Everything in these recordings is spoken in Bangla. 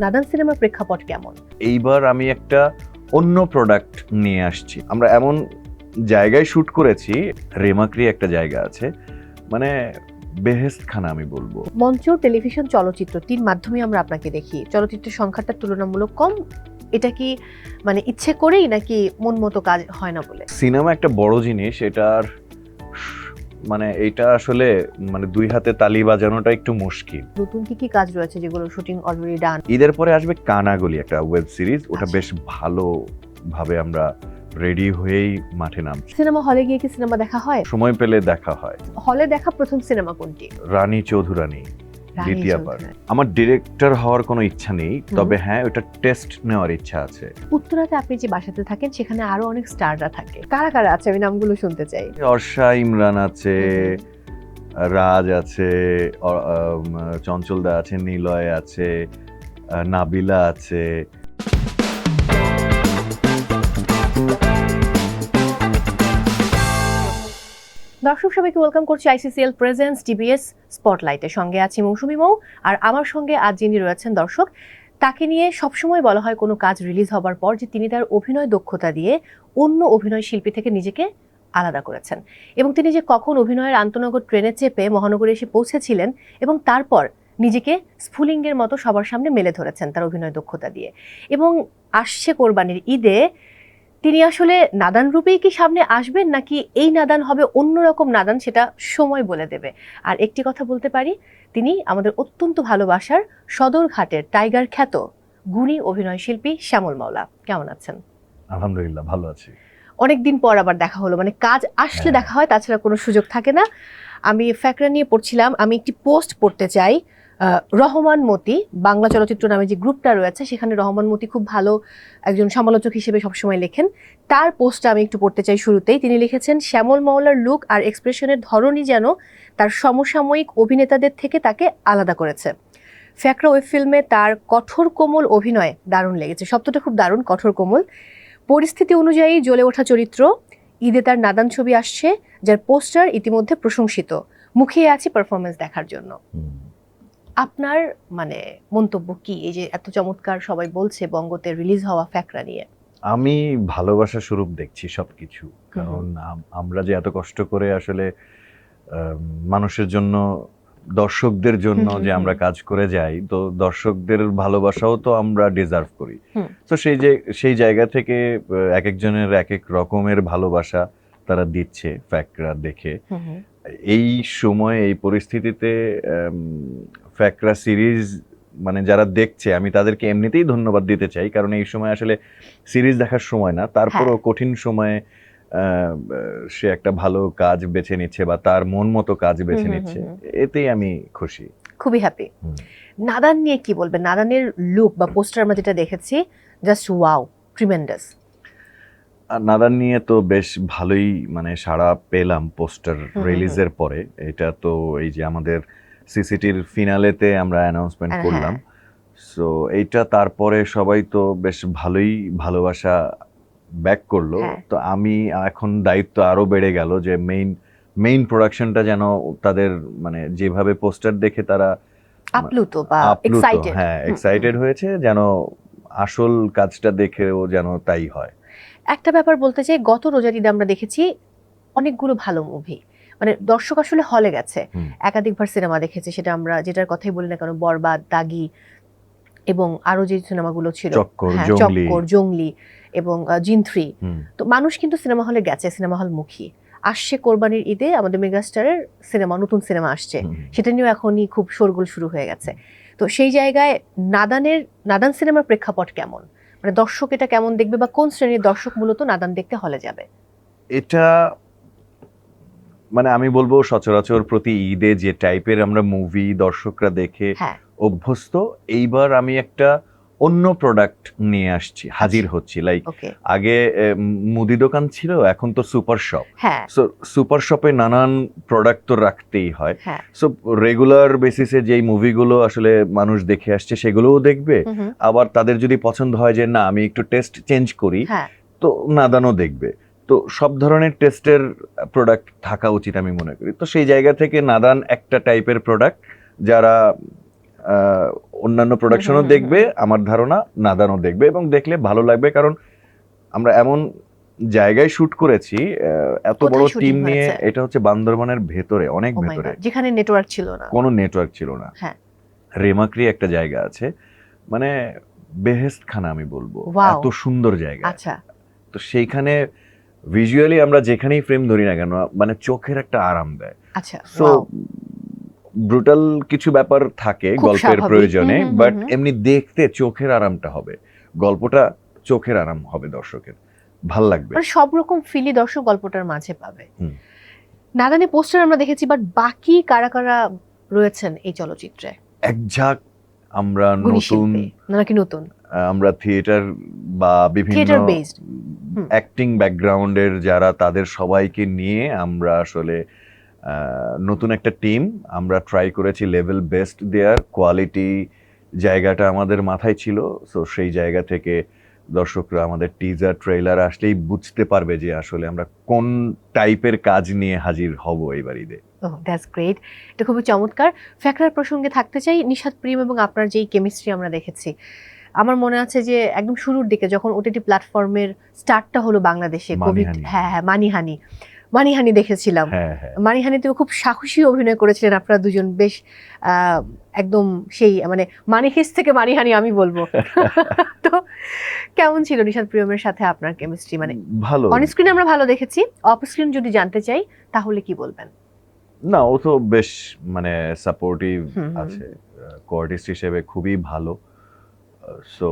নাদান সিনেমার প্রেক্ষাপট কেমন? এইবার আমি একটা অন্য প্রোডাক্ট নিয়ে আসছি। আমরা এমন জায়গায় শুট করেছি রেমাক্রি একটা জায়গা আছে মানে বেহেস্ত খানা আমি বলব। মঞ্চ টেলিভিশন চলচ্চিত্র তিন মাধ্যমে আমরা আপনাকে দেখি। চলচ্চিত্রের সংখ্যাটা তুলনামূলক কম। এটা কি মানে ইচ্ছে করেই নাকি মন মতো কাজ হয় না বলে? সিনেমা একটা বড় জিনিস এটার মানে এটা আসলে মানে দুই হাতে তালি বাজানোটা একটু মুশকিল। নতুন কি কি কাজ রয়েছে যেগুলো শুটিং অলরেডি ডান ঈদের পরে আসবে কানাগলি একটা ওয়েব সিরিজ ওটা আচ্ছা। বেশ ভালো ভাবে আমরা রেডি হয়েই মাঠে নামছি। সিনেমা হলে গিয়ে কি সিনেমা দেখা হয়? সময় পেলে দেখা হয়। হলে দেখা প্রথম সিনেমা কোনটি? রানী চৌধুরানী। রানী দ্বিতীয়বার। আমার ডিরেক্টর হওয়ার কোনো ইচ্ছা নেই তবে হ্যাঁ ওটা টেস্ট নেওয়ার ইচ্ছা আছে। উত্তরাতে আপনি যে বাসাতে থাকেন সেখানে আরও অনেক স্টাররা থাকে। কারা কারা আছে? আমি নামগুলো শুনতে চাই। অর্ষা ইমরান আছে রাজ আছে চঞ্চলদা আছে নিলয় আছে নাবিলা আছে দর্শক সবাইকে ওয়েলকাম করছি আইসিসিএল প্রেজেন্স টিবিএস স্পটলাইটের সঙ্গে আছি মৌসুমি মৌ, আর আমার সঙ্গে আজ যিনি রয়েছেন দর্শক, তাকে নিয়ে সবসময় বলা হয় কোনো কাজ রিলিজ হবার পর যে তিনি তার অভিনয় দক্ষতা দিয়ে অন্য অভিনয় শিল্পী থেকে নিজেকে আলাদা করেছেন। এবং তিনি যে কখন অভিনয়ের আন্তনগর ট্রেনে চেপে মহানগরে এসে পৌঁছেছিলেন এবং তারপর নিজেকে স্ফুলিঙ্গের মতো সবার সামনে মেলে ধরেছেন তার অভিনয় দক্ষতা দিয়ে। এবং আসছে কোরবানির ঈদে তিনি আসলে নাদান রূপেই কি সামনে আসবেন নাকি এই নাদান হবে অন্যরকম নাদান সেটা সময় বলে দেবে? আর একটি কথা বলতে পারি তিনি আমাদের অত্যন্ত ভালোবাসার সদরঘাটের টাইগার খ্যাত গুণী অভিনয় শিল্পী শ্যামল মাওলা। কেমন আছেন? আলহামদুলিল্লাহ ভালো আছি। অনেকদিন পর আবার দেখা হলো মানে কাজ আসলে হ্যাঁ। দেখা হয় তাছাড়া কোনো সুযোগ থাকে না। আমি ফ্যাকরা নিয়ে পড়ছিলাম আমি একটি পোস্ট পড়তে চাই। রহমান মতি, বাংলা চলচ্চিত্র নামে যে গ্রুপটা রয়েছে, সেখানে রহমান মতি খুব ভালো একজন সমালোচক হিসেবে সবসময় লেখেন। তার পোস্টটা আমি একটু পড়তে চাই শুরুতেই। তিনি লিখেছেন, শ্যামল মাওলার লুক আর এক্সপ্রেশনের ধরনই যেন তার সমসাময়িক অভিনেতাদের থেকে তাকে আলাদা করেছে। ফ্যাকরা ওয়েব ফিল্মে তার কঠোর কোমল অভিনয় দারুণ লেগেছে। শব্দটা খুব দারুণ, কঠোর কোমল। পরিস্থিতি অনুযায়ী জ্বলে ওঠা চরিত্র, ঈদে তার নাদান ছবি আসছে, যার পোস্টার ইতিমধ্যে প্রশংসিত। মুখিয়ে আছে পারফরমেন্স দেখার জন্য। আপনার মানে মন্তব্য কি? এই যে এত চমৎকার সবাই বলছে বঙ্গতে রিলিজ হওয়া ফ্যাকরা নিয়ে। আমি ভালোবাসা স্বরূপ দেখছি সবকিছু। কারণ আমরা যে এত কষ্ট করে আসলে মানুষের জন্য দর্শকদের জন্য যে আমরা কাজ করে যাই তো দর্শকদের ভালোবাসাও তো আমরা ডিজার্ভ করি। তো সেই যে সেই জায়গা থেকে এক একজনের এক এক রকমের ভালোবাসা তারা দিচ্ছে ফ্যাক্টরা দেখে। এই সময়ে এই পরিস্থিতিতে ফ্যাকরা সিরিজ মানে যারা দেখছে আমি তাদেরকে এমনিতেই ধন্যবাদ দিতে চাই কারণ এই সময় আসলে সিরিজ দেখার সময় না তারপরও কঠিন সময়ে সে একটা ভালো কাজ বেছে নিচ্ছে বা তার মন মতো কাজ বেছে নিচ্ছে এতেই আমি খুশি। খুবই হ্যাপি নাদান নিয়ে কি বলবেন? নাদানের লুক বা পোস্টার আমরা যেটা দেখেছি জাস্ট ওয়াও ট্রিমেন্ডাস আর নাদান নিয়ে তো বেশ ভালোই মানে সাড়া পেলাম পোস্টার রিলিজের পরে। এটা তো এই যে আমাদের সিসিটির ফিনালেতে আমরা অ্যানাউন্সমেন্ট করলাম। সো এইটা তারপরে সবাই তো বেশ ভালোই ভালোবাসা ব্যাক করল। হ্যাঁ। তো আমি এখন দায়িত্ব আরও বেড়ে গেল যে মেইন মেইন প্রোডাকশনটা যেন তাদের মানে যেভাবে পোস্টার দেখে তারা আপ্লুত বা এক্সাইটেড হ্যাঁ এক্সাইটেড হয়েছে যেন আসল কাজটা দেখেও যেন তাই হয়। একটা ব্যাপার বলতে চাই গত রোজার ঈদে আমরা দেখেছি অনেকগুলো ভালো মুভি মানে দর্শক আসলে হলে গেছে। একাধিকবার সিনেমা দেখেছে সেটা আমরা যেটার কথাই বলি না কেন বরবাদ দাগি এবং আরও যে সিনেমাগুলো ছিল। চক্কর হ্যাঁ, জঙ্গলি। এবং আহ, জিন থ্রি তো মানুষ কিন্তু সিনেমা হলে গেছে সিনেমা হল মুখী। আসছে কোরবানির ঈদে আমাদের মেগাস্টারের সিনেমা নতুন সিনেমা আসছে। সেটা নিয়েও এখনই খুব শোরগোল শুরু হয়ে গেছে। তো সেই জায়গায় নাদানের নাদান সিনেমার প্রেক্ষাপট কেমন? মানে দর্শক এটা কেমন দেখবে বা কোন শ্রেণির দর্শক মূলত নাদান দেখতে হলে যাবে? এটা মানে আমি বলব সচরাচর প্রতি ঈদে যে টাইপের আমরা মুভি দর্শকরা দেখে হ্যাঁ। অভ্যস্ত এইবার আমি একটা অন্য প্রোডাক্ট নিয়ে আসছি হাজির হচ্ছি। লাইক আগে মুদি দোকান ছিল এখন তো সুপার শপ হ্যাঁ। সো সুপার শপে নানান প্রোডাক্ট তো রাখতেই হয়। সো রেগুলার বেসিসে যেই মুভিগুলো আসলে মানুষ দেখে আসছে সেগুলোও দেখবে। আবার তাদের যদি পছন্দ হয় যে না আমি একটু টেস্ট চেঞ্জ করি হ্যাঁ। তো নাদানও দেখবে। তো সব ধরনের টেস্টের প্রোডাক্ট থাকা উচিত আমি মনে করি। তো সেই জায়গা থেকে নাদান একটা টাইপের প্রোডাক্ট যারা অন্যান্য প্রোডাকশনও দেখবে। আমার ধারণা নাদানও দেখবে এবং দেখলে ভালো লাগবে কারণ আমরা এমন জায়গায় শুট করেছি এত বড় টিম নিয়ে এটা হচ্ছে বান্দরবানের ভেতরে অনেক Oh ভেতরে। যেখানে নেটওয়ার্ক ছিল না। কোনো নেটওয়ার্ক ছিল না। হ্যাঁ। রেমাক্রি একটা জায়গা আছে মানে বেহেস্ত খানা আমি বলব। এত সুন্দর জায়গা। আচ্ছা। তো সেইখানে ভিজুয়ালি আমরা যেখানেই ফ্রেম ধরি না কেন মানে চোখের একটা আরাম দেয়। আচ্ছা সো ব্রুটাল কিছু ব্যাপার থাকে গল্পের প্রয়োজনে বাট এমনি দেখতে চোখের আরামটা হবে। গল্পটা চোখের আরাম হবে দর্শকের। ভালো লাগবে। মানে সব রকম ফিলি দর্শক গল্পটার মাঝে পাবে। নাদানি পোস্টার আমরা দেখেছি বাট বাকি কারা কারা রয়েছেন এই চলচ্চিত্রে? এক ঝাঁক আমরা নতুন নাকি নতুন? আমরা থিয়েটার বা বিভিন্ন। অ্যাক্টিং ব্যাকগ্রাউন্ডের যারা তাদের সবাইকে নিয়ে আমরা আসলে নতুন একটা টিম আমরা ট্রাই করেছি লেভেল বেস্ট দেয়ার। কোয়ালিটি জায়গাটা আমাদের মাথায় ছিল সো সেই জায়গা থেকে দর্শকরা আমাদের টিজার ট্রেলার আসলেই বুঝতে পারবে যে আসলে আমরা কোন টাইপের কাজ নিয়ে হাজির হব এইবার ঈদে দ্যাটস গ্রেট এটা খুবই চমৎকার। ফ্যাকরার প্রসঙ্গে থাকতে চাই নিশাদ প্রেম এবং আপনার যেই কেমিস্ট্রি আমরা দেখেছি। আমার মনে আছে যে একদম শুরুর দিকে যখন ওটিটি প্ল্যাটফর্মের স্টার্টটা হলো বাংলাদেশে কোভিড মানিহানি। হ্যাঁ হ্যাঁ মানিহানি। মানিহানি দেখেছিলাম। হ্যাঁ হ্যাঁ। খুব সাহসী অভিনয় করেছিলেন আপনারা দুজন। বেশ আহ, একদম সেই মানে মানিহিস থেকে মানিহানি আমি বলব। তো কেমন ছিল নিশাদ প্রিয়মের সাথে আপনার কেমিস্ট্রি মানে ভালো। অন স্ক্রিন আমরা ভালো দেখেছি। অফ স্ক্রিন যদি জানতে চাই তাহলে কি বলবেন? না ও তো বেশ মানে সাপোর্টিভ। আছে কোয়ার্টিস্ট হিসেবে খুবই ভালো। সো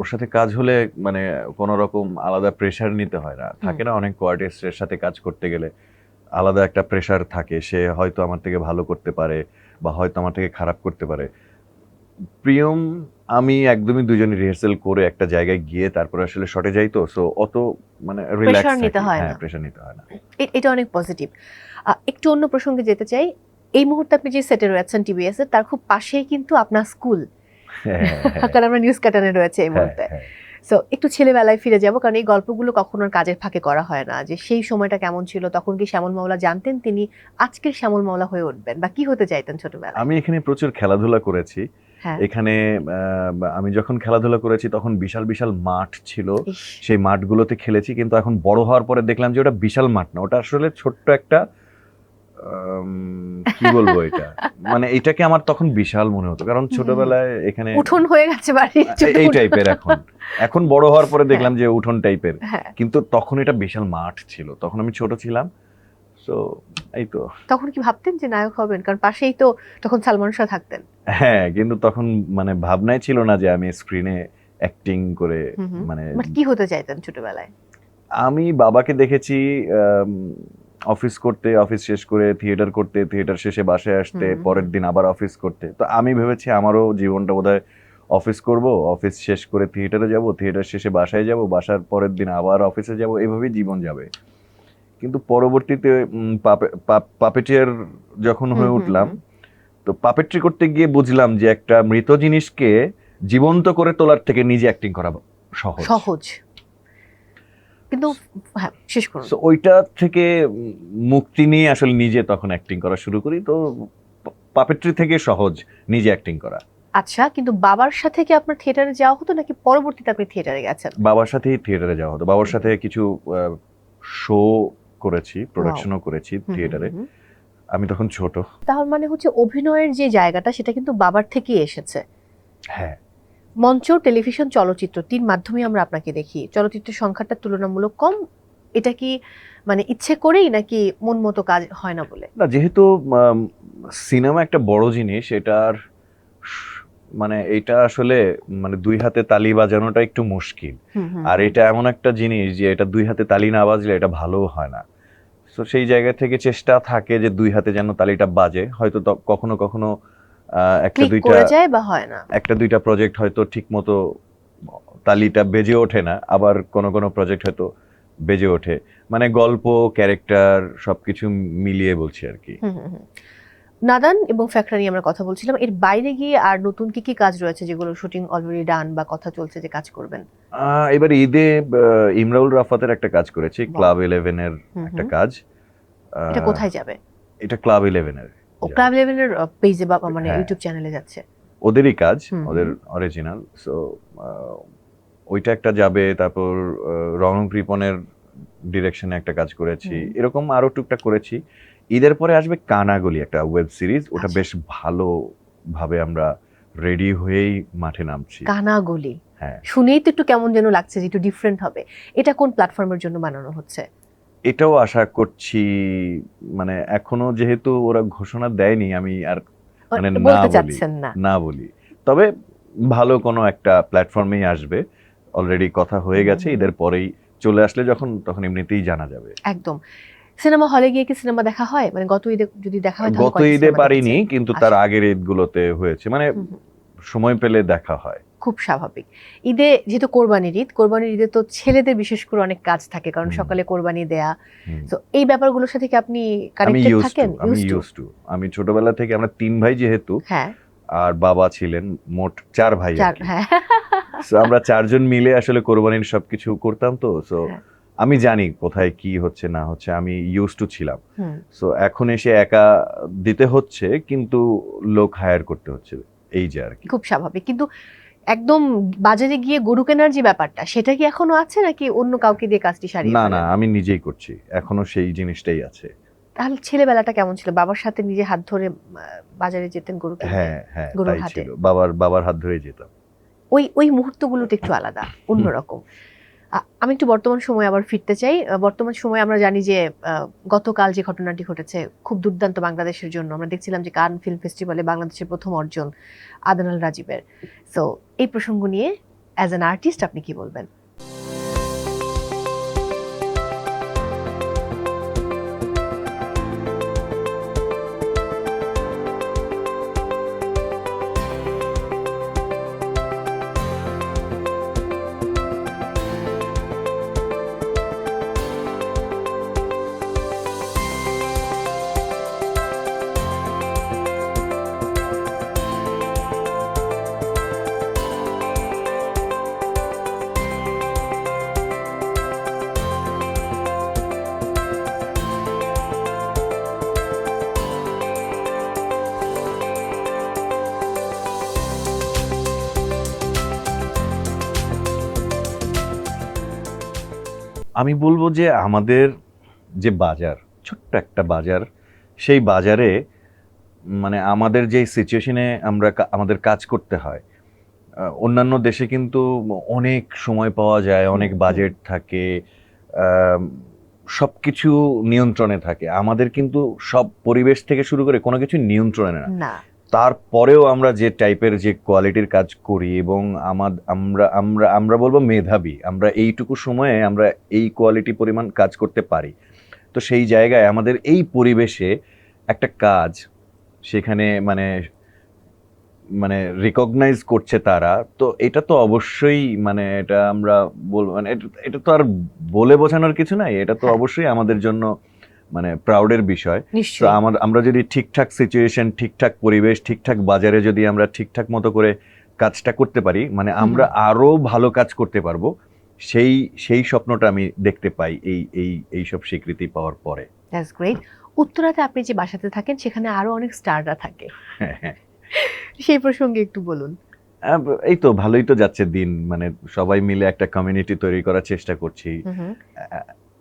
ওর সাথে কাজ হলে মানে কোনো রকম আলাদা প্রেশার নিতে হয় না। থাকে না অনেক কোয়ার্টিস্টের সাথে কাজ করতে গেলে আলাদা একটা প্রেশার থাকে সে হয়তো আমার থেকে ভালো করতে পারে বা হয়তো আমার থেকে খারাপ করতে পারে। প্রিয়ম আমি একদমই দুজনে রিহার্সেল করে একটা জায়গায় গিয়ে তারপরে আসলে শটে যাই তো সো অত মানে রিল্যাক্স নিতে হয় হ্যাঁ না। প্রেশার নিতে হয় না। এটা অনেক পজিটিভ একটু অন্য প্রসঙ্গে যেতে চাই। এই মুহূর্তে আপনি যে সেটে রয়েছেন টিবিএস এর তার খুব পাশেই কিন্তু আপনার স্কুল হ্যাঁ, হ্যাঁ, কারণ আমরা নিউজ কাটানে রয়েছে এই হ্যাঁ, মুহূর্তে। হ্যাঁ। সো একটু ছেলেবেলায় ফিরে যাব কারণ এই গল্পগুলো কখনো আর কাজের ফাঁকে করা হয় না। যে সেই সময়টা কেমন ছিল তখন কি শ্যামল মাওলা জানতেন তিনি আজকের শ্যামল মাওলা হয়ে উঠবেন? বা কি হতে চাইতেন ছোটবেলায়? আমি এখানে প্রচুর খেলাধুলা করেছি। হ্যাঁ। এখানে আমি যখন খেলাধুলা করেছি তখন বিশাল বিশাল মাঠ ছিল। সেই মাঠগুলোতে খেলেছি কিন্তু এখন বড় হওয়ার পরে দেখলাম যে ওটা বিশাল মাঠ না। ওটা আসলে ছোট্ট একটা কি বলব এটা? মানে এটাকে আমার তখন বিশাল মনে হতো। কারণ ছোটবেলায় এখানে উঠোন হয়ে গেছে বাড়ি এই টাইপের এখন। এখন বড় হওয়ার পরে দেখলাম যে উঠোন টাইপের হ্যাঁ। কিন্তু তখন এটা বিশাল মাঠ ছিল। তখন আমি ছোট ছিলাম। সো এই তো। তখন কি ভাবতেন যে নায়ক হবেন? কারণ পাশেই তো তখন সালমান শাহ থাকতেন। হ্যাঁ কিন্তু তখন মানে ভাবনাই ছিল না যে আমি স্ক্রিনে অ্যাক্টিং করে হুম। মানে কি হতে চাইতেন ছোটবেলায়? আমি বাবাকে দেখেছি অফিস করতে অফিস শেষ করে থিয়েটার করতে থিয়েটার শেষে বাসায় আসতে পরের দিন আবার অফিস করতে। তো আমি ভেবেছি আমারও জীবনটা বোধহয় অফিস করব অফিস শেষ করে থিয়েটারে যাব থিয়েটার শেষে বাসায় যাব বাসার পরের দিন আবার অফিসে যাব এভাবেই জীবন যাবে। কিন্তু পরবর্তীতে পাপেটিয়ার যখন হয়ে উঠলাম তো পাপেট্রি করতে গিয়ে বুঝলাম যে একটা মৃত জিনিসকে জীবন্ত করে তোলার থেকে নিজে অ্যাক্টিং করা সহজ। সহজ। কিন্তু হ্যাঁ শেষ করুন। So, ওইটা থেকে মুক্তি নিয়ে আসলে নিজে তখন অ্যাক্টিং করা শুরু করি। তো পাপেট্রি থেকে সহজ নিজে অ্যাক্টিং করা। আচ্ছা কিন্তু বাবার সাথে কি আপনার থিয়েটারে যাওয়া হতো নাকি পরবর্তীতে আপনি থিয়েটারে গেছেন? বাবার সাথেই থিয়েটারে যাওয়া হতো। বাবার সাথে কিছু শো করেছি প্রোডাকশনও করেছি থিয়েটারে আমি তখন ছোট। তাহলে মানে হচ্ছে অভিনয়ের যে জায়গাটা সেটা কিন্তু বাবার থেকেই এসেছে। হ্যাঁ। মঞ্চ টেলিভিশন চলচ্চিত্র তিন মাধ্যমে আমরা আপনাকে দেখি। চলচ্চিত্রের সংখ্যাটা তুলনামূলক কম। এটা কি মানে ইচ্ছে করেই নাকি মন মতো কাজ হয় না বলে? না যেহেতু সিনেমা একটা বড় জিনিস এটার মানে এটা আসলে মানে দুই হাতে তালি বাজানোটা একটু মুশকিল। আর এটা এমন একটা জিনিস যে এটা দুই হাতে তালি না বাজলে এটা ভালো হয় না। তো সেই জায়গা থেকে চেষ্টা থাকে যে দুই হাতে যেন তালিটা বাজে। হয়তো কখনো কখনো একটা দুইটা যায় বা হয় না? একটা দুইটা প্রজেক্ট হয়তো ঠিক মতো তালিটা বেজে ওঠে না আবার কোন কোন প্রজেক্ট হয়তো বেজে ওঠে। মানে গল্প ক্যারেক্টার সবকিছু মিলিয়ে বলছি আর কি। নাদান এবং ফ্যাক্টরা নিয়ে আমরা কথা বলছিলাম। এর বাইরে গিয়ে আর নতুন কি কি কাজ রয়েছে যেগুলো শুটিং অলরেডি ডান বা কথা চলছে যে কাজ করবেন? এবার ঈদে ইমরাউল রাফাতের একটা কাজ করেছি ক্লাব ইলেভেনের একটা কাজ। এটা কোথায় যাবে? এটা ক্লাব ইলেভেনের ক্লাব ইলেভেনের পেজে বা মানে। ইউটিউব চ্যানেলে যাচ্ছে। ওদেরই কাজ ওদের অরিজিনাল সো ওইটা একটা যাবে তারপর রং কৃপনের ডিরেকশনে একটা কাজ করেছি। এরকম আরও টুকটাক করেছি। ঈদের পরে আসবে কানাগলি একটা ওয়েব সিরিজ ওটা আচ্ছা। বেশ ভালো ভাবে আমরা রেডি হয়েই মাঠে নামছি। কানাগলি। হ্যাঁ। শুনেই তো একটু কেমন যেন লাগছে যে একটু ডিফারেন্ট হবে। এটা কোন প্ল্যাটফর্মের জন্য বানানো হচ্ছে? এটাও আশা করছি মানে এখনও যেহেতু ওরা ঘোষণা দেয়নি আমি আর মানে না বলি। না বলি তবে ভালো কোনো একটা প্ল্যাটফর্মেই আসবে অলরেডি কথা হয়ে গেছে। ঈদের পরেই চলে আসলে যখন তখন এমনিতেই জানা যাবে একদম সিনেমা হলে গিয়ে কি সিনেমা দেখা হয় মানে গত ঈদে যদি দেখা হয় গত ঈদে পারিনি কিন্তু তার আচ্ছা। আগের ঈদগুলোতে হয়েছে মানে। সময় পেলে দেখা হয় খুব স্বাভাবিক। ঈদে যেহেতু কোরবানির ঈদ কোরবানির ঈদে তো ছেলেদের বিশেষ করে অনেক কাজ থাকে কারণ সকালে কোরবানি দেয়া। তো এই ব্যাপারগুলোর সাথে কি আপনি কানেক্টেড থাকেন? আমি ইউজ টু আমি ছোটবেলা থেকে আমরা তিন ভাই যেহেতু হ্যাঁ। আর বাবা ছিলেন মোট চার ভাই। হ্যাঁ। আমরা চারজন মিলে আসলে কোরবানির সবকিছু করতাম তো। সো হ্যাঁ। আমি জানি কোথায় কি হচ্ছে না হচ্ছে আমি ইউজ টু ছিলাম। সো এখন এসে একা দিতে হচ্ছে কিন্তু লোক হায়ার করতে হচ্ছে এই যে আর কি। খুব স্বাভাবিক। কিন্তু একদম বাজারে গিয়ে গরু কেনার যে ব্যাপারটা সেটা কি এখনও আছে নাকি অন্য কাউকে দিয়ে কাজটি সারিয়ে না না আমি নিজেই করছি। এখনও সেই জিনিসটাই আছে। তাহলে ছেলেবেলাটা কেমন ছিল? বাবার সাথে নিজে হাত ধরে বাজারে যেতেন গরু কিনতে? হ্যাঁ হ্যাঁ গরুর হাটে। ছিল। বাবার বাবার হাত ধরে যেতাম। ওই ওই মুহূর্তগুলো তো একটু আলাদা অন্যরকম। আমি একটু বর্তমান সময়ে আবার ফিরতে চাই। বর্তমান সময়ে আমরা জানি যে গতকাল যে ঘটনাটি ঘটেছে খুব দুর্দান্ত বাংলাদেশের জন্য। আমরা দেখছিলাম যে কান ফিল্ম ফেস্টিভ্যালে বাংলাদেশের প্রথম অর্জন আদানাল রাজীবের। সো এই প্রসঙ্গ নিয়ে অ্যাজ অ্যান আর্টিস্ট আপনি কি বলবেন? আমি বলব যে আমাদের যে বাজার ছোট্ট একটা বাজার সেই বাজারে মানে আমাদের যে সিচুয়েশনে আমরা আমাদের কাজ করতে হয় অন্যান্য দেশে কিন্তু অনেক সময় পাওয়া যায় অনেক বাজেট থাকে সব কিছু নিয়ন্ত্রণে থাকে। আমাদের কিন্তু সব পরিবেশ থেকে শুরু করে কোনো কিছু নিয়ন্ত্রণে না। না। তারপরেও আমরা যে টাইপের যে কোয়ালিটির কাজ করি এবং আমার আমরা আমরা আমরা বলব মেধাবী আমরা এইটুকু সময়ে আমরা এই কোয়ালিটি পরিমাণ কাজ করতে পারি তো সেই জায়গায় আমাদের এই পরিবেশে একটা কাজ সেখানে মানে মানে রিকগনাইজ করছে তারা তো এটা তো অবশ্যই মানে এটা আমরা বলব মানে এটা- তো আর বলে বোঝানোর কিছু নাই এটা তো হ্যাঁ। অবশ্যই আমাদের জন্য মানে প্রাউডের বিষয়। তো আমার আমরা যদি ঠিকঠাক সিচুয়েশন ঠিকঠাক পরিবেশ ঠিকঠাক বাজারে যদি আমরা ঠিকঠাক মতো করে কাজটা করতে পারি মানে আমরা আরও ভালো কাজ করতে পারব সেই সেই স্বপ্নটা আমি দেখতে পাই এই এই এই সব স্বীকৃতি পাওয়ার পরে। দ্যাটস গ্রেট উত্তরাতে আপনি যে বাসাতে থাকেন সেখানে আরও অনেক স্টাররা থাকে। সেই প্রসঙ্গে একটু বলুন। এই তো ভালোই তো যাচ্ছে দিন মানে সবাই মিলে একটা কমিউনিটি তৈরি করার চেষ্টা করছি।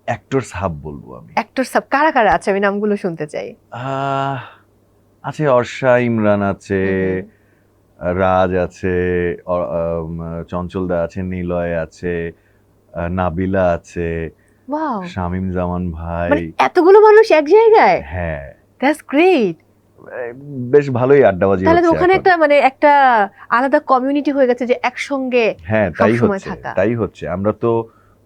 অ্যাক্টরস হাব বলব আমি। অ্যাক্টর সব কারা কারা আছে? আমি নামগুলো শুনতে চাই। আছে অর্ষা ইমরান আছে রাজ আছে চঞ্চলদা আছে নিলয় আছে নাবিলা আছে ওয়াও শামীম জামান ভাই। মানে এতগুলো মানুষ এক জায়গায়? হ্যাঁ। দ্যাটস গ্রেট বেশ ভালোই আড্ডাবাজি তাহলে ওখানে একটা মানে একটা আলাদা কমিউনিটি হয়ে গেছে যে একসঙ্গে হ্যাঁ তাই হচ্ছে তাই হচ্ছে। আমরা তো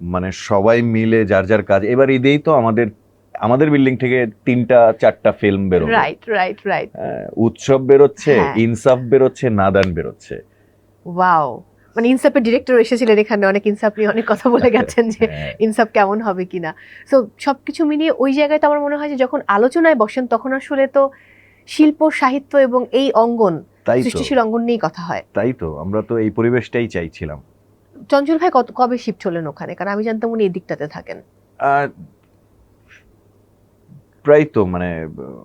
মানে সবাই মিলে যার যার কাজ এবার ঈদেই তো আমাদের আমাদের বিল্ডিং থেকে তিনটা চারটা ফিল্ম বেরোবে রাইট রাইট রাইট উৎসব বেরোচ্ছে হ্যাঁ। ইনসাফ বেরোচ্ছে নাদান বেরোচ্ছে। ওয়াও মানে ইনসাফের ডিরেক্টর এসেছিলেন এখানে অনেক ইনসাফ নিয়ে অনেক কথা বলে গেছেন যে হ্যাঁ, ইনসাফ কেমন হবে কিনা। সো সবকিছু মিলিয়ে ওই জায়গায় তো আমার মনে হয় যে যখন আলোচনায় বসেন তখন আসলে তো শিল্প সাহিত্য এবং এই অঙ্গন সৃষ্টিশীল অঙ্গন নিয়েই কথা হয়। তাই তো আমরা তো এই পরিবেশটাই চাইছিলাম। চঞ্চল ভাই কত কবে শিফট হলেন ওখানে? কারণ আমি জানতাম উনি এই দিকটাতে থাকেন। প্রায় তো মানে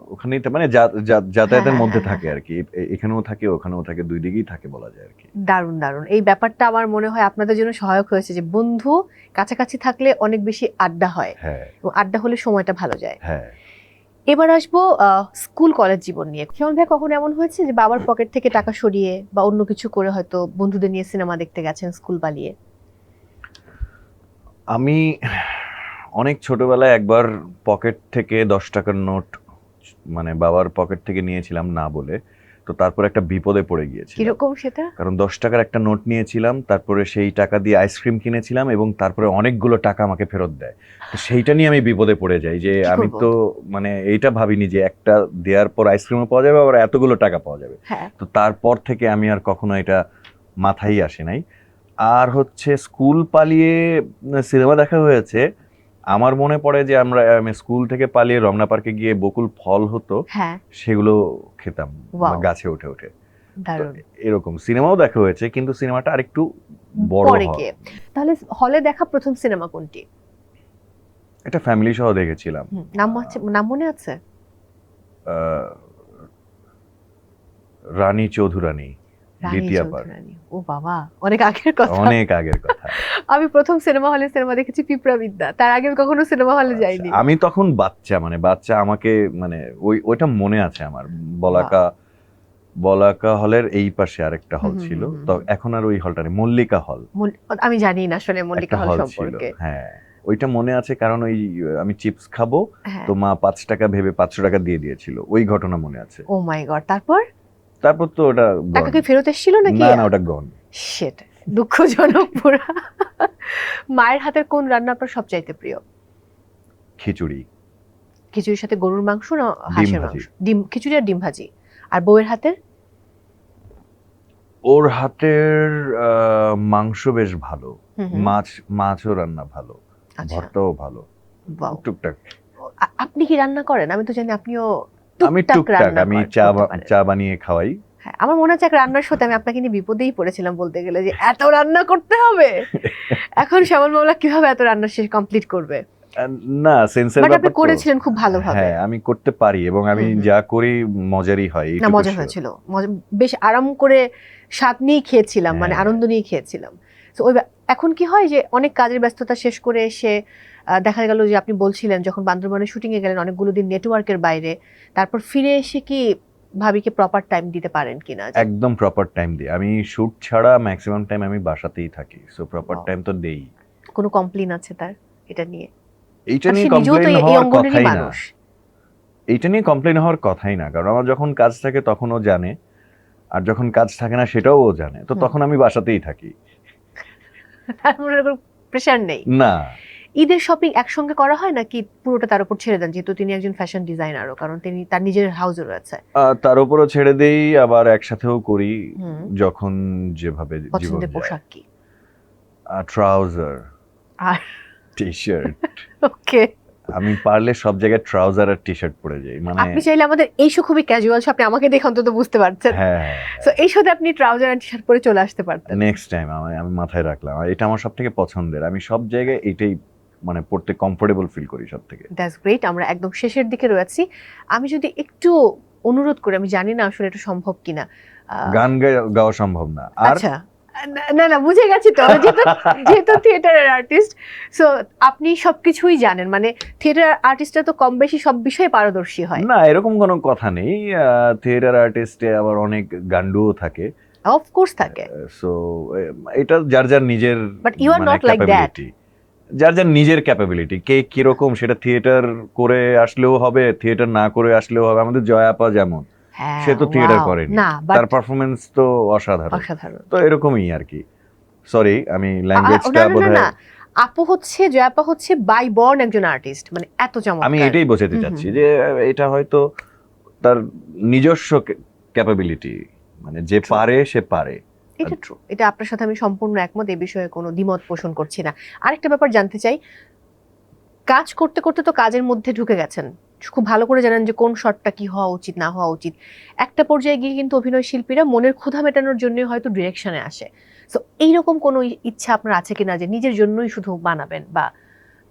ওখানেই মানে যাতায়াতের হ্যাঁ, মধ্যে হ্যাঁ, থাকে আর কি। এখানেও থাকে ওখানেও থাকে দুই দিকেই থাকে বলা যায় আর কি। দারুণ দারুণ। এই ব্যাপারটা আমার মনে হয় আপনাদের জন্য সহায়ক হয়েছে যে বন্ধু কাছাকাছি থাকলে অনেক বেশি আড্ডা হয়। হ্যাঁ। এবং আড্ডা হলে সময়টা ভালো যায়। হ্যাঁ। এবার আসব স্কুল কলেজ জীবন নিয়ে। কেমন ভাই, কখন এমন হয়েছে যে বাবার পকেট থেকে টাকা সরিয়ে বা অন্য কিছু করে হয়তো বন্ধুদের নিয়ে সিনেমা দেখতে গেছেন স্কুল পালিয়ে? আমি অনেক ছোটবেলায় একবার পকেট থেকে দশ টাকার নোট মানে বাবার পকেট থেকে নিয়েছিলাম না বলে। তো তারপর একটা বিপদে পড়ে গিয়েছিলাম। কীরকম সেটা? কারণ দশ টাকার একটা নোট নিয়েছিলাম তারপরে সেই টাকা দিয়ে আইসক্রিম কিনেছিলাম এবং তারপরে অনেকগুলো টাকা আমাকে ফেরত দেয়। তো সেইটা নিয়ে আমি বিপদে পড়ে যাই যে আমি তো মানে এইটা ভাবিনি যে একটা দেওয়ার পর আইসক্রিমও পাওয়া যাবে আবার এতগুলো টাকা পাওয়া যাবে। হ্যাঁ। তো তারপর থেকে আমি আর কখনো এটা মাথায় আসে নাই। আর হচ্ছে স্কুল পালিয়ে সিনেমা দেখা হয়েছে। আমার মনে পড়ে যে আমরা আমি স্কুল থেকে পালিয়ে রমনা পার্কে গিয়ে বকুল ফল হতো হ্যাঁ। সেগুলো খেতাম. গাছে উঠে উঠে। এরকম সিনেমাও দেখা হয়েছে কিন্তু সিনেমাটা আরেকটু বড় তাহলে হলে দেখা প্রথম সিনেমা কোনটি? একটা ফ্যামিলি সহ দেখেছিলাম। নাম আছে নাম মনে আছে? রানী চৌধুরানী। রানী দ্বিতীয়বার ও বাবা অনেক আগের কথা। অনেক আগের কথা। আমি প্রথম সিনেমা হলে সিনেমা দেখেছি পিঁপড়া বিদ্যা। তার আগে কখনো সিনেমা হলে যাইনি। আমি তখন বাচ্চা মানে বাচ্চা আমাকে মানে ওই ওইটা মনে আছে আমার। বলাকা বলাকা হলের এই পাশে আরেকটা হল ছিল। তো এখন আর ওই হলটা নেই মল্লিকা হল। আমি জানি না আসলে মল্লিকা হল হল সম্পর্কে। হ্যাঁ। ওইটা মনে আছে কারণ ওই আমি চিপস খাব হ্যাঁ। তো মা পাঁচ টাকা ভেবে পাঁচশো টাকা দিয়ে দিয়েছিল। ওই ঘটনা মনে আছে। ও মাই গড তারপর? তারপর তো ওটা টাকা কি ফেরত এসেছিল নাকি? না না ওটা গন সেট দুঃখজনক পুরা। মায়ের হাতের কোন রান্না আপনার সবচাইতে প্রিয়? খিচুড়ি। খিচুড়ির সাথে গরুর মাংস না হাঁসের মাংস? ডিম খিচুড়ি আর ডিম ভাজি। আর বউয়ের হাতের? ওর হাতের মাংস বেশ ভালো। মাছ মাছও রান্না ভালো। আচ্ছা। ভর্তাও ভালো। টুকটাক। আপনি কি রান্না করেন? আমি তো জানি আপনিও আমি টুকটাক আমি চা চা বানিয়ে খাওয়াই। হ্যাঁ আমার মনে হচ্ছে এক রান্নার সাথে আমি আপনাকে নিয়ে বিপদেই পড়েছিলাম বলতে গেলে যে এত রান্না করতে হবে। এখন শ্যামল মামলা কীভাবে এত রান্না শেষ কমপ্লিট করবে? না সেন্সের আপনি ব্যাপার করেছিলেন খুব ভালোভাবে। হ্যাঁ আমি করতে পারি এবং আমি। যা করি মজারই হয় না মজা হয়েছিল। বেশ আরাম করে স্বাদ নিয়ে খেয়েছিলাম মানে হ্যাঁ। আনন্দ নিয়ে খেয়েছিলাম। তো ওই এখন কি হয় যে অনেক কাজের ব্যস্ততা শেষ করে এসে দেখা গেল যে আপনি বলছিলেন যখন বান্দরবানে শুটিং এ গেলেন অনেকগুলো দিন নেটওয়ার্কের বাইরে তারপর ফিরে এসে কি ভাবিকে প্রপার টাইম দিতে পারেন কিনা? একদম প্রপার টাইম দিই আমি শুট ছাড়া ম্যাক্সিমাম টাইম আমি বাসাতেই থাকি সো প্রপার টাইম তো দেই। কোনো কমপ্লেন আছে তার এটা নিয়ে? এইটা নিয়ে কমপ্লেন হওয়ার কথাই না। এইটা নিয়ে কমপ্লেন হওয়ার কথাই না কারণ আমার যখন কাজ থাকে তখন ও জানে আর যখন কাজ থাকে না সেটাও ও জানে তো তখন আমি বাসাতেই থাকি। প্রেশার নেই। না। ঈদের শপিং একসঙ্গে করা হয় নাকি পুরোটা তার উপর ছেড়ে দেন? যেহেতু তিনি একজন ফ্যাশন ডিজাইনারও কারণ তিনি তার নিজের হাউসও রয়েছে। তার উপরও ছেড়ে দেই আবার একসাথেও করি যখন যেভাবে পছন্দের পোশাক কি? ট্রাউজার আর টি শার্ট ওকে আমি পারলে সব জায়গায় ট্রাউজার আর টি শার্ট পরে যাই মানে আপনি চাইলে আমাদের এই শো খুবই ক্যাজুয়াল শো আপনি আমাকে দেখে অন্তত বুঝতে পারছেন। হ্যাঁ তো এই শোতে আপনি ট্রাউজার আর টি শার্ট পরে চলে আসতে পারতেন। নেক্সট টাইম আমি আমি মাথায় রাখলাম। আর এটা আমার সব থেকে পছন্দের। আমি সব জায়গায় এটাই মানে পড়তে কমফোর্টেবল ফিল করি সব থেকে দ্যাটস গ্রেট আমরা একদম শেষের দিকে রয়েছি। আমি যদি একটু অনুরোধ করি আমি জানি না আসলে এটা সম্ভব কিনা। গান গাওয়া সম্ভব না। আর আচ্ছা। না- না বুঝে গেছি তো। যেহেতু যেহেতু থিয়েটারের আর্টিস্ট সো আপনি সবকিছুই জানেন। মানে থিয়েটার আর্টিস্টরা তো কম বেশি সব বিষয়ে পারদর্শী হয়। না এরকম কোনো কথা নেই। থিয়েটার আর্টিস্টে আবার অনেক গান্ডুও থাকে। অফকোর্স থাকে। সো এটা যার যার নিজের are মানে not like that. capability। যার যার নিজের ক্যাপাবিলিটি কে কীরকম সেটা থিয়েটার করে আসলেও হবে থিয়েটার না করে আসলেও হবে। আমাদের জয়াপা যেমন। সে তো wow. করেনি। না তার পারফরমেন্স তো অসাধারণ। অসাধারণ। তো এরকমই আর কি। সরি আমি ল্যাঙ্গুয়েজটা বোধহয় আপু হচ্ছে জয়াপা হচ্ছে বাই বর্ন একজন আর্টিস্ট মানে এত চমৎকার। আমি এটাই বোঝাতে চাচ্ছি যে এটা হয়তো তার নিজস্ব ক্যাপাবিলিটি মানে যে পারে সে পারে। এটা ট্রু এটা আপনার সাথে আমি সম্পূর্ণ একমত এই বিষয়ে কোনো দ্বিমত পোষণ করছি না। আরেকটা ব্যাপার জানতে চাই কাজ করতে করতে তো কাজের মধ্যে ঢুকে গেছেন। খুব ভালো করে জানেন যে কোন শটটা কি হওয়া উচিত না হওয়া উচিত। একটা পর্যায়ে গিয়ে কিন্তু অভিনয় শিল্পীরা মনের ক্ষুধা মেটানোর জন্য হয়তো ডিরেকশনে আসে। তো এইরকম কোনো ইচ্ছা আপনার আছে কিনা যে নিজের জন্যই শুধু বানাবেন বা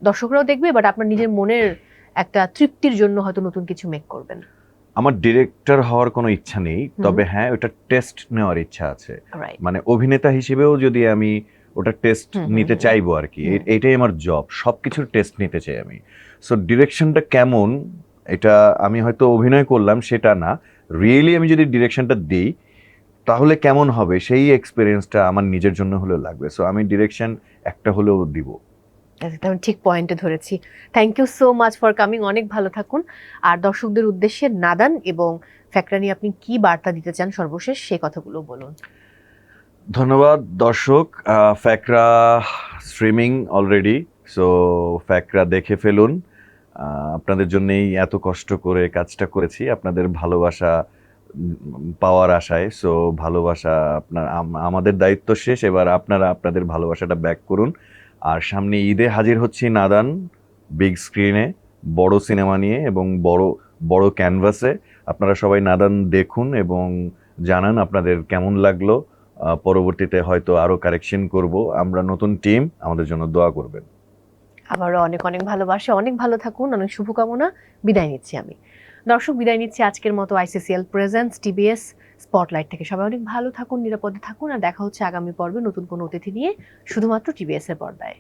দর্শকরাও দেখবে বাট আপনার নিজের মনের একটা তৃপ্তির জন্য হয়তো নতুন কিছু মেক করবেন। আমার ডিরেক্টর হওয়ার কোনো ইচ্ছা নেই তবে হ্যাঁ ওটা টেস্ট নেওয়ার ইচ্ছা আছে। মানে অভিনেতা হিসেবেও যদি আমি ওটা টেস্ট নিতে চাইব আর কি এটাই আমার জব সবকিছুর টেস্ট নিতে চাই আমি। সো ডিরেকশনটা কেমন? এটা আমি হয়তো অভিনয় করলাম সেটা না। রিয়েলি আমি যদি ডিরেকশনটা দিই তাহলে কেমন হবে? সেই এক্সপিরিয়েন্সটা আমার নিজের জন্য হলেও লাগবে। সো আমি ডিরেকশন একটা হলেও দিব। একদম ঠিক পয়েন্টে ধরেছি। Thank you so much for coming অনেক ভালো থাকুন। আর দর্শকদের উদ্দেশ্যে নাদান এবং ফ্যাক্টরা নিয়ে আপনি কি বার্তা দিতে চান সর্বশেষ সেই কথাগুলো বলুন। ধন্যবাদ, দর্শক। Fakra streaming already so Fakra দেখে ফেলুন। আপনাদের জন্যেই এত কষ্ট করে কাজটা করেছি, আপনাদের ভালোবাসা পাওয়ার আশায়। সো ভালোবাসা আপনার আমাদের দায়িত্ব শেষ, এবার আপনারা আপনাদের ভালোবাসাটা ব্যাক করুন। আর সামনে ঈদে হাজির হচ্ছি নাদান বিগ স্ক্রিনে বড় সিনেমা নিয়ে এবং বড় বড় ক্যানভাসে আপনারা সবাই নাদান দেখুন এবং জানান আপনাদের কেমন লাগল। পরবর্তীতে হয়তো আরও কারেকশন করব। আমরা নতুন টিম আমাদের জন্য দোয়া করবেন। আবারও অনেক অনেক ভালোবাসা। অনেক ভালো থাকুন, অনেক শুভকামনা। বিদায় নিচ্ছি আমি। দর্শক, বিদায় নিচ্ছি আজকের মতো আইসিসিএল প্রেজেন্স টিবিএস স্পটলাইট থেকে। সবাই অনেক ভালো থাকুন, নিরাপদে থাকুন, আর দেখা হচ্ছে আগামী পর্বে নতুন কোনো অতিথি নিয়ে, শুধুমাত্র টিবিএস এর পর্দায়।